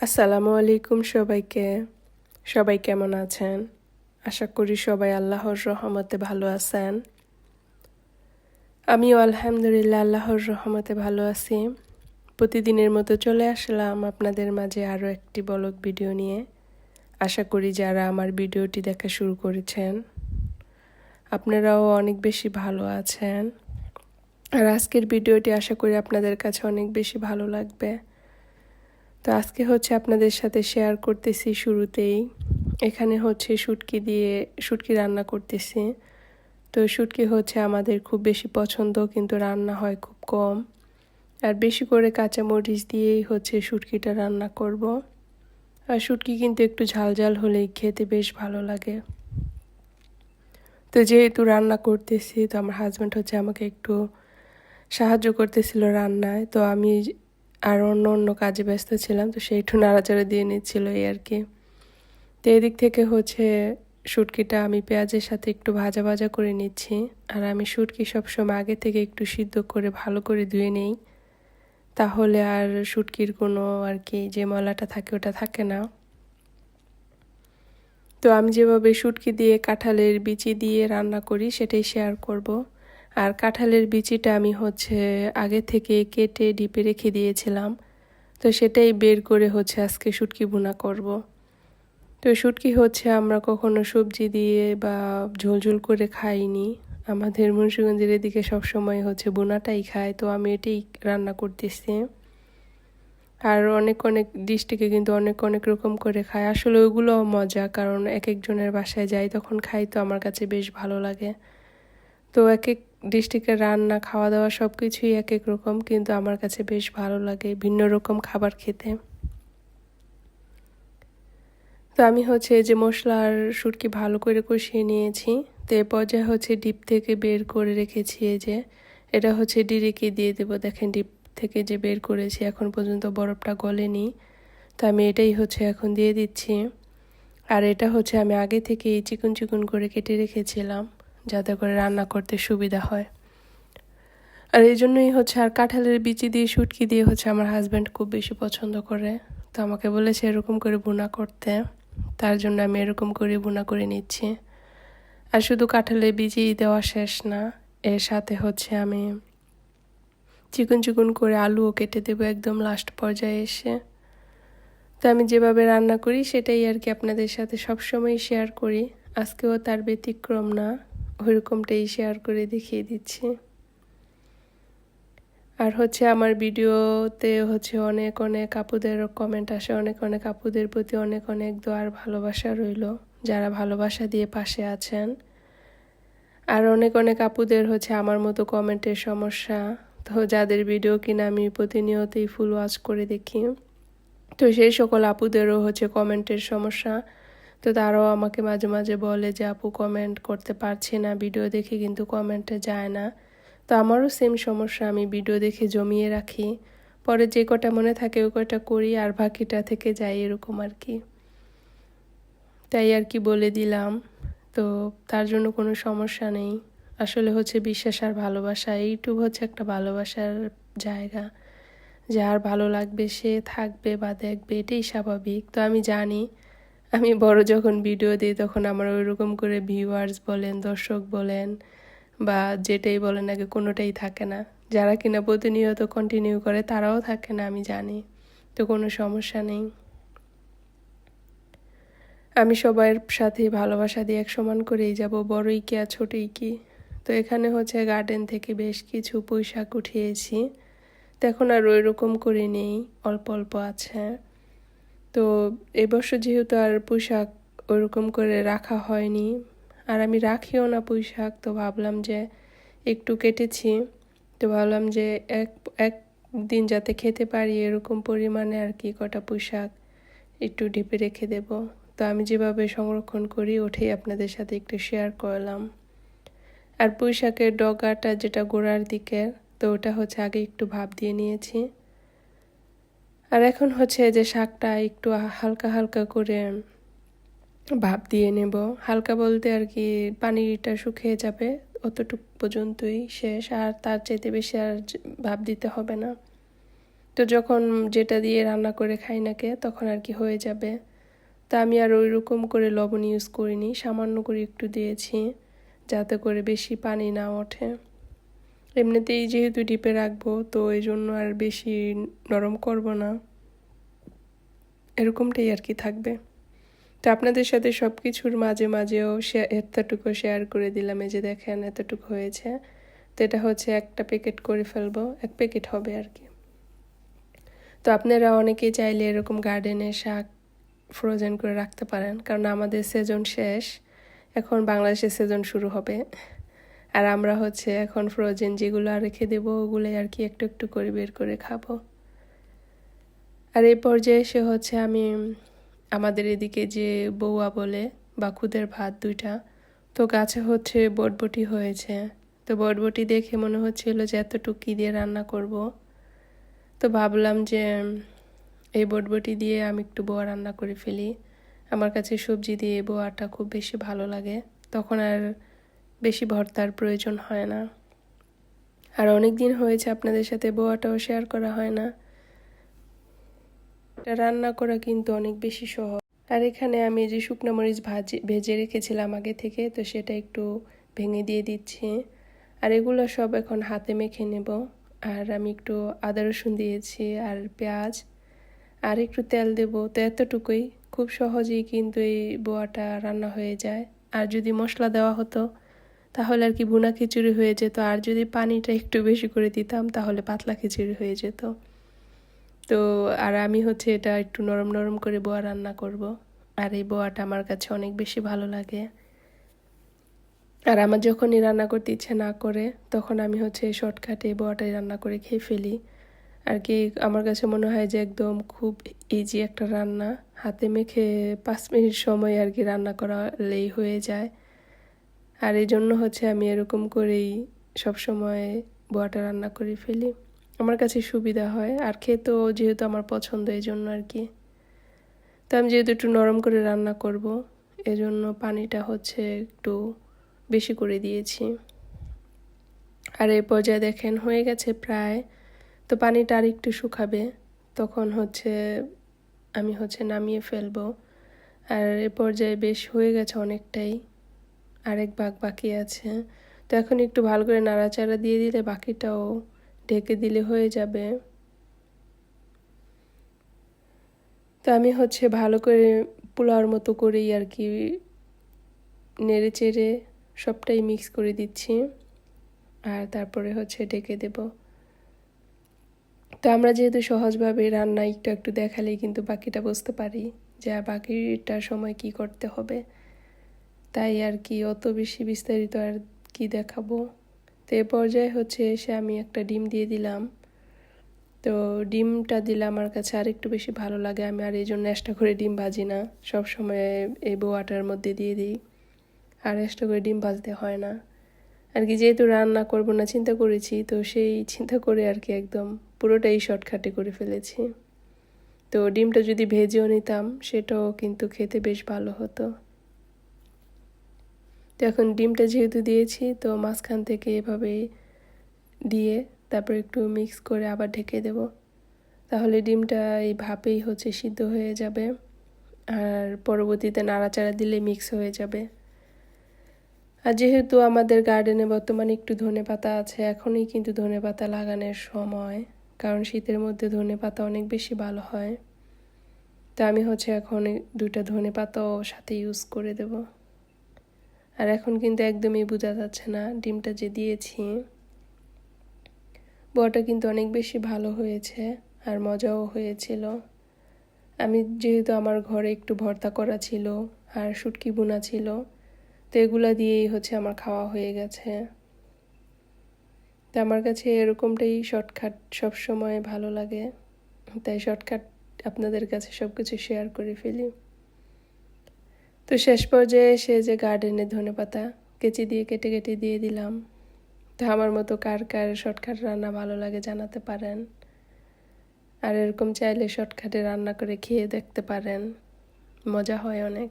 আসসালামু আলাইকুম সবাইকে। সবাই কেমন আছেন? আশা করি সবাই আল্লাহর রহমতে ভালো আছেন। আমিও আলহামদুলিল্লাহ আল্লাহর রহমতে ভালো আছি। প্রতিদিনের মতো চলে আসলাম আপনাদের মাঝে আরও একটি বলক ভিডিও নিয়ে। আশা করি যারা আমার ভিডিওটি দেখা শুরু করেছেন, আপনারাও অনেক বেশি ভালো আছেন। আর আজকের ভিডিওটি আশা করি আপনাদের কাছে অনেক বেশি ভালো লাগবে। তো আজকে হচ্ছে আপনাদের সাথে শেয়ার করতেছি শুরুতেই। এখানে হচ্ছে শুটকি দিয়ে শুটকি রান্না করতেছি। তো শুটকি হচ্ছে আমাদের খুব বেশি পছন্দ, কিন্তু রান্না হয় খুব কম। আর বেশি করে কাঁচা মরিচ দিয়েই হচ্ছে শুটকিটা রান্না করব। আর শুটকি কিন্তু একটু ঝাল ঝাল হলেই খেতে বেশ ভালো লাগে। তো যেহেতু রান্না করতেছি, তো আমার হাজব্যান্ড হচ্ছে আমাকে একটু সাহায্য করতেছিল রান্নায়। তো আমি আর অন্য অন্য কাজে ব্যস্ত ছিলাম, তো সেই একটু নাড়াচাড়া দিয়ে নিচ্ছিল এই আর কি। তো এদিক থেকে হচ্ছে শুটকিটা আমি পেঁয়াজের সাথে একটু ভাজা ভাজা করে নিচ্ছি, আর আমি শুটকি সবসময় আগে থেকে একটু সিদ্ধ করে ভালো করে ধুয়ে নেই। তাহলে আর শুটকির কোনো আর কি যে মলাটা থাকে ওটা থাকে না। তো আমি যেভাবে শুটকি দিয়ে কাঁঠালের বিচি দিয়ে রান্না করি, সেটাই শেয়ার করব। আর কাঁঠালের বিচিটা আমি হচ্ছে আগে থেকে কেটে ডিপে রেখে দিয়েছিলাম। তো সেটাই বের করে হচ্ছে আজকে শুটকি বোনা করব। তো শুটকি হচ্ছে আমরা কখনো সবজি দিয়ে বা ঝোল ঝোল করে খাইনি। আমাদের মুন্সিগঞ্জের এদিকে সবসময় হচ্ছে বোনাটাই খায়, তো আমি এটাই রান্না করতেছি। আর অনেক অনেক ডিস্ট্রিক্টে কিন্তু অনেক অনেক রকম করে খায়। আসলে ওইগুলোও মজা, কারণ এক একজনের বাসায় যাই তখন খাই তো আমার কাছে বেশ ভালো লাগে। তো এক এক ডিস্ট্রিক্টের রান্না খাওয়া দাওয়া সব কিছুই এক এক রকম, কিন্তু আমার কাছে বেশ ভালো লাগে ভিন্ন রকম খাবার খেতে। তো আমি হচ্ছে যে মশলার সুটকি ভালো করে কষিয়ে নিয়েছি, তো এ পর্যায়ে হচ্ছে ডিপ থেকে বের করে রেখেছি এই যে, এটা হচ্ছে ডিরেকে দিয়ে দেবো। দেখেন ডিপ থেকে যে বের করেছি, এখন পর্যন্ত বরফটা গলেনি, তো আমি এটাই হচ্ছে এখন দিয়ে দিচ্ছি। আর এটা হচ্ছে আমি আগে থেকেই চিকন চিকন করে কেটে রেখেছিলাম। যাতে করে রান্না করতে সুবিধা হয়। আর এই জন্যই হচ্ছে আর কাঁঠালের বিচি দিয়ে, শুটকি দিয়ে হচ্ছে আমার হাজব্যান্ড খুব বেশি পছন্দ করে। তো আমাকে বলেছে এরকম করে বোনা করতে। তার জন্য আমি এরকম করে বোনা করে নিচ্ছি। আর শুধু কাঁঠালের বিচি দেওয়া শেষ না, এর সাথে হচ্ছে আমি চিকন চিকন করে আলুও কেটে দেবো একদম লাস্ট পর্যায়ে এসে। তো আমি যেভাবে রান্না করি সেটাই আর কি আপনাদের সাথে সবসময় শেয়ার করি। আজকেও তার ব্যতিক্রম না। ওইরকমটাই শেয়ার করে দেখিয়ে দিচ্ছি। আর হচ্ছে আমার ভিডিওতে হচ্ছে অনেক অনেক আপুদের কমেন্ট আসে, অনেক অনেক আপুদের প্রতি অনেক অনেক দোয়ার ভালোবাসা রইল, যারা ভালোবাসা দিয়ে পাশে আছেন। আর অনেক অনেক আপুদের হচ্ছে আমার মতো কমেন্টের সমস্যা, তো যাদের ভিডিও কিনা আমি প্রতিনিয়তই ফুল ওয়াচ করে দেখি। তো সেই সকল আপুদেরও হচ্ছে কমেন্টের সমস্যা তো তারাও আমাকে মাঝে মাঝে বলে যে, আপু কমেন্ট করতে পারছি না ভিডিও দেখে কিন্তু কমেন্টে যায় না। তো আমারও সেম সমস্যা, আমি ভিডিও দেখে জমিয়ে রাখি। পরে যে কটা মনে থাকে, ওই কটা করি আর বাকিটা থেকে যাই এরকম আর কি। তাই আর কি বলে দিলাম। তো তার জন্য কোনো সমস্যা নেই। আসলে হচ্ছে বিশ্বাস আর ভালোবাসা, এইটুকু হচ্ছে একটা ভালোবাসার জায়গা। যার ভালো লাগবে, সে থাকবে বা দেখবে, এটাই স্বাভাবিক। তো আমি জানি আমি বড় যখন ভিডিও দিই, তখন আমার ওইরকম করে ভিউয়ার্স বলেন, দর্শক বলেন, বা যেটাই বলেন আগে কোনোটাই থাকে না। যারা কিনা প্রতিনিয়ত কন্টিনিউ করে, তারাও থাকে না, আমি জানি। তো কোনো সমস্যা নেই। আমি সবার সাথে ভালোবাসা দিয়ে এক সমান করেই যাব বড়ই কি আর ছোটই কি তো এখানে হচ্ছে গার্ডেন থেকে বেশ কিছু পুঁইশাক উঠিয়েছি। তো এখন আর ওই রকম করে নেই, অল্প অল্প আছে। তো এবছর যেহেতু আর পোশাক ওরকম করে রাখা হয়নি, আর আমি রাখিও না পোশাক তো ভাবলাম যে একটু কেটেছি। তো ভাবলাম যে এক এক দিন যাতে খেতে পারি এরকম পরিমাণে আর কি কটা পোশাক একটু ডিপে রেখে দেব। তো আমি যেভাবে সংরক্ষণ করি ওঠেই আপনাদের সাথে একটু শেয়ার করলাম। আর পুঁইশাকের ডগাটা যেটা গোড়ার দিকের তো ওটা হচ্ছে আগে একটু ভাব দিয়ে নিয়েছি। আর এখন হচ্ছে যে শাকটা একটু হালকা হালকা করে ভাপ দিয়ে নেব। হালকা বলতে আর কি পানিটা শুকিয়ে যাবে, অতটুক পর্যন্তই শেষ। আর তার চাইতে বেশি আর ভাপ দিতে হবে না। তো যখন যেটা দিয়ে রান্না করে খাই নাকে তখন আর কি হয়ে যাবে। তা আমি আর ওই রকম করে লবণ ইউজ করিনি, সামান্য করে একটু দিয়েছি, যাতে করে বেশি পানি না ওঠে। এমনিতেই যেহেতু ডিপে রাখব, তো এই জন্য আর বেশি নরম করব না। এরকমটাই আর কি থাকবে। তো আপনাদের সাথে সব কিছুর মাঝে মাঝেও এতটুকু শেয়ার করে দিলাম, এই যে দেখেন এতটুকু হয়েছে। তো এটা হচ্ছে একটা প্যাকেট করে ফেলব, এক প্যাকেট হবে আর কি। তো আপনারা অনেকেই চাইলে এরকম গার্ডেনে শাক ফ্রোজেন করে রাখতে পারেন, কারণ আমাদের সেজন শেষ, এখন বাংলাদেশের সেজন শুরু হবে। আর আমরা হচ্ছে এখন ফ্রোজেন যেগুলো আর রেখে দেবো, ওগুলোই আর কি একটু একটু করে বের করে খাব। আর এই পর্যায়ে এসে হচ্ছে আমি আমাদের এদিকে যে বৌয়া বলে বা খুদের ভাত দুইটা, তো গাছে হচ্ছে বটবটি হয়েছে। তো বটবটি দেখে মনে হচ্ছিল যে এতটুকু কী দিয়ে রান্না করব। তো ভাবলাম যে এই বটবটি দিয়ে আমি একটু বোয়া রান্না করে ফেলি। আমার কাছে সবজি দিয়ে বোয়াটা খুব বেশি ভালো লাগে। তখন আর বেশি ভর্তার প্রয়োজন হয় না। আর অনেক দিন হয়েছে আপনাদের সাথে বোয়াটাও শেয়ার করা হয় না। এটা রান্না করা কিন্তু অনেক বেশি সহজ। আর এখানে আমি যে শুকনো মরিচ ভাজি, ভেজে রেখেছিলাম আগে থেকে, তো সেটা একটু ভেঙে দিয়ে দিচ্ছি। আর এগুলো সব এখন হাতে মেখে নেব। আর আমি একটু আদা রসুন দিয়েছি আর পেঁয়াজ। আর একটু তেল দেব। তো এতটুকুই। খুব সহজেই কিন্তু এই বোয়াটা রান্না হয়ে যায়। আর যদি মশলা দেওয়া হতো তাহলে আর কি বুনা খিচুড়ি হয়ে যেত। আর যদি পানিটা একটু বেশি করে দিতাম, তাহলে পাতলা খিচুড়ি হয়ে যেত। তো আর আমি হচ্ছে এটা একটু নরম নরম করে বোয়া রান্না করব। আর এই বোয়াটা আমার কাছে অনেক বেশি ভালো লাগে। আর আমার যখনই রান্না করতে ইচ্ছে না করে, তখন আমি হচ্ছে শর্টকাটে বোয়াটাই রান্না করে খেয়ে ফেলি। আর কি আমার কাছে মনে হয় যে একদম খুব ইজি একটা রান্না। হাতে মেখে পাঁচ মিনিট সময় আর কি রান্না করালেই হয়ে যায়। আর এই জন্য হচ্ছে আমি এরকম করেই সবসময় বোয়াটা রান্না করে ফেলি। আমার কাছে সুবিধা হয়, আর খেতেও যেহেতু আমার পছন্দ, এই জন্য আর কি। তো আমি যেহেতু একটু নরম করে রান্না করব, এজন্য পানিটা হচ্ছে একটু বেশি করে দিয়েছি। আর এই পর্যায়ে দেখেন হয়ে গেছে প্রায়, তো পানিটা আর একটু শুকাবে, তখন হচ্ছে আমি হচ্ছে নামিয়ে ফেলব। আর এ পর্যায়ে বেশ হয়ে গেছে অনেকটাই। আরেক ভাগ বাকি আছে। তো এখন একটু ভালো করে নাড়াচাড়া দিয়ে দিলে বাকিটাও ঢেকে দিলে হয়ে যাবে। তো আমি হচ্ছে ভালো করে পোলাওয়ার মতো করেই আর কি নেড়ে চেড়ে সবটাই মিক্স করে দিচ্ছি। আর তারপরে হচ্ছে ঢেকে দেব। তো আমরা যেহেতু সহজভাবে রান্না একটু একটু দেখালেই কিন্তু বাকিটা বুঝতে পারি যে বাকিটা সময় কি করতে হবে। তাই আর কি অত বেশি বিস্তারিত আর কি দেখাবো। তো এ পর্যায়ে হচ্ছে এসে আমি একটা ডিম দিয়ে দিলাম। তো ডিমটা দিলে আমার কাছে আর একটু বেশি ভালো লাগে। আমি আর এই জন্য এক্সট্রা করে ডিম ভাজি না। সব সময় এই বোয়াটার মধ্যে দিয়ে দিই। আর এক্সট্রা করে ডিম ভাজতে হয় না। আর কি যেহেতু রান্না করব না, চিন্তা করেছি, তো সেই চিন্তা করে আর কি একদম পুরোটাই শর্টকাটে করে ফেলেছি। তো ডিমটা যদি ভেজেও নিতাম, সেটাও কিন্তু খেতে বেশ ভালো হতো। তো এখন ডিমটা যেহেতু দিয়েছি, তো মাঝখান থেকে এভাবে দিয়ে তারপর একটু মিক্স করে আবার ঢেকে দেব। তাহলে ডিমটা এই ভাপেই হচ্ছে, সিদ্ধ হয়ে যাবে। আর পরবর্তীতে নাড়াচাড়া দিলে মিক্স হয়ে যাবে। আর যেহেতু আমাদের গার্ডেনে বর্তমানে একটু ধনে পাতা আছে, এখনই কিন্তু ধনে পাতা লাগানোর সময়। কারণ শীতের মধ্যে ধনে পাতা অনেক বেশি ভালো হয়। তা আমি হচ্ছে এখন দুটা ধনে পাতাও সাথে ইউজ করে দেব। আর এখন কিন্তু একদমই বোঝা যাচ্ছে না ডিমটা যে দিয়েছি। বড়টা কিন্তু অনেক বেশি ভালো হয়েছে আর মজাও হয়েছিল। আমি যেহেতু আমার ঘরে একটু ভর্তা করা ছিল আর শুটকি বোনা ছিল, তো এগুলো দিয়েই হচ্ছে আমার খাওয়া হয়ে গেছে। তো আমার কাছে এরকমটাই শর্টকাট সবসময় ভালো লাগে, তাই শর্টকাট আপনাদের কাছে সব কিছু শেয়ার করে ফেলি। তো শেষ পর্যায়ে এসে যে গার্ডেনে ধনে পাতা কেচি দিয়ে, কেটে কেটে দিয়ে দিলাম। তো আমার মতো কার কার শর্টকাট রান্না ভালো লাগে জানাতে পারেন। আর এরকম চাইলে শর্টকাটে রান্না করে খেয়ে দেখতে পারেন। মজা হয় অনেক।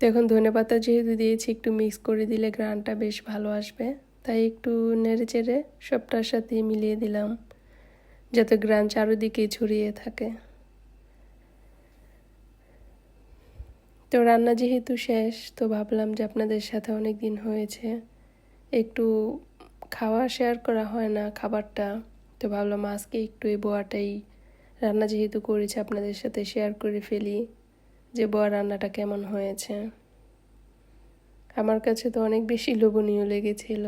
তো এখন ধনে পাতা যেহেতু দিয়েছি, একটু মিক্স করে দিলে গ্রানটা বেশ ভালো আসবে। তাই একটু নেড়ে চেড়ে সবটার সাথে মিলিয়ে দিলাম, যাতে গ্রান চারোদিকে ছড়িয়ে থাকে। তো রান্না যেহেতু শেষ, তো ভাবলাম যে আপনাদের সাথে অনেক দিন হয়েছে, একটু খাওয়া শেয়ার করা হয় না খাবারটা, তো ভাবলাম আজকে একটু এই বোয়াটাই, রান্না যেহেতু করেছি আপনাদের সাথে শেয়ার করে ফেলি, যে বোয়া রান্নাটা কেমন হয়েছে। আমার কাছে তো অনেক বেশি লোভনীয় লেগেছিল,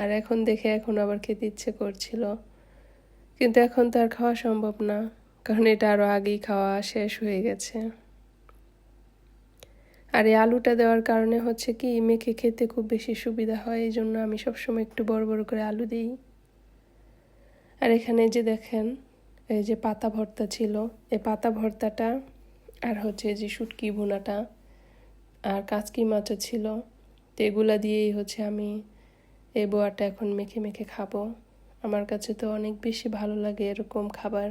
আর এখন দেখে এখন আবার খেতে ইচ্ছে করছিল, কিন্তু এখন তো আর খাওয়া সম্ভব না, কারণ এটা আরও আগেই খাওয়া শেষ হয়ে গেছে। আর এই আলুটা দেওয়ার কারণে হচ্ছে কি মেখে খেতে খুব বেশি সুবিধা হয়, এই জন্য আমি সবসময় একটু বড় বড় করে আলু দিই। আর এখানে যে দেখেন, এই যে পাতা ভর্তা ছিল, এই পাতা ভর্তাটা আর হচ্ছে যে শুটকি ভুনাটা আর কাচকি মাছও ছিল, তো এগুলা দিয়েই হচ্ছে আমি এই বোয়াটা এখন মেখে মেখে খাব। আমার কাছে তো অনেক বেশি ভালো লাগে এরকম খাবার।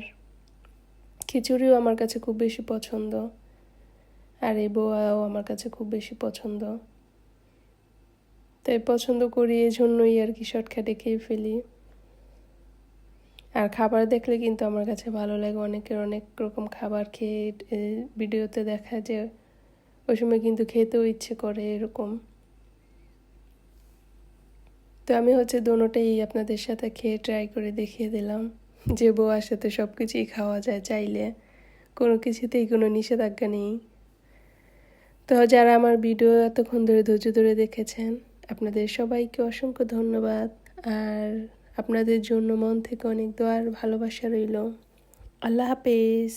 খিচুড়িও আমার কাছে খুব বেশি পছন্দ। আর এই বোয়াও আমার কাছে খুব বেশি পছন্দ। তাই পছন্দ করি, এই জন্যই আর কি শর্টকাটে খেয়ে ফেলি। আর খাবার দেখলে কিন্তু আমার কাছে ভালো লাগে। অনেকের অনেক রকম খাবার খেয়ে ভিডিওতে দেখা যে ওই সময় কিন্তু খেতেও ইচ্ছে করে এরকম। তো আমি হচ্ছে দোনোটাই আপনাদের সাথে খেয়ে ট্রাই করে দেখিয়ে দিলাম। যে বউয়ার সাথে সব কিছুই খাওয়া যায় চাইলে। কোনো কিছুতেই কোনো নিষেধাজ্ঞা নেই। তো যারা আমার ভিডিও এতক্ষণ ধরে ধৈর্য ধরে দেখেছেন, আপনাদের সবাইকে অসংখ্য ধন্যবাদ। আর আপনাদের জন্য মন থেকে অনেক দোয়ার ভালোবাসা রইল। আল্লাহ হাফেজ।